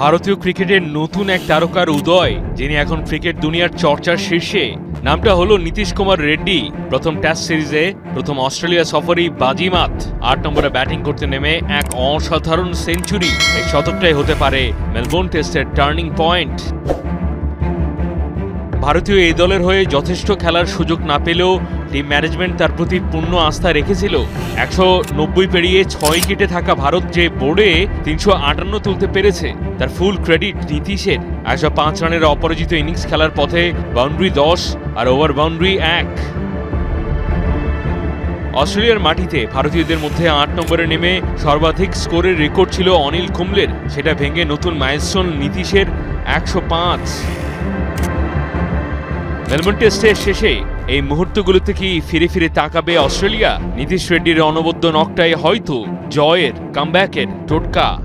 ভারতীয় ক্রিকেটের নতুন এক তারকার উদয়, যিনি এখন ক্রিকেট দুনিয়ার চর্চার শীর্ষে। নামটা হলো নীতিশ কুমার রেড্ডি। প্রথম টেস্ট সিরিজে প্রথম অস্ট্রেলিয়া সফরেই বাজিমাত। আট নম্বরে ব্যাটিং করতে নেমে এক অসাধারণ সেঞ্চুরি। এই শতকটাই হতে পারে মেলবোর্ন টেস্টের টার্নিং পয়েন্ট। ভারতীয় এই দলের হয়ে যথেষ্ট খেলার সুযোগ না পেলেও টিম ম্যানেজমেন্ট তার প্রতি পূর্ণ আস্থা রেখেছিল। একশো নব্বই পেরিয়ে ছয় কেটে থাকা ভারত যে বোর্ডে তিনশো আটান্ন তুলতে পেরেছে, তার ফুল ক্রেডিট নীতিশের একশো পাঁচ রানের অপরাজিত ইনিংস খেলার পথে বাউন্ডারি দশ আর ওভার বাউন্ডারি এক। অস্ট্রেলিয়ার মাটিতে ভারতীয়দের মধ্যে আট নম্বরে নেমে সর্বাধিক স্কোরের রেকর্ড ছিল অনিল কুম্বলের। সেটা ভেঙে নতুন মাইলস্টোন নীতিশের একশো পাঁচ। মেলবোর্ন টেস্টের শেষে এই মুহূর্তগুলোতে কি ফিরে ফিরে তাকাবে অস্ট্রেলিয়া। নীতিশ রেড্ডির অনবদ্য নকটায় হয়তো জয়ের কামব্যাকের টোটকা।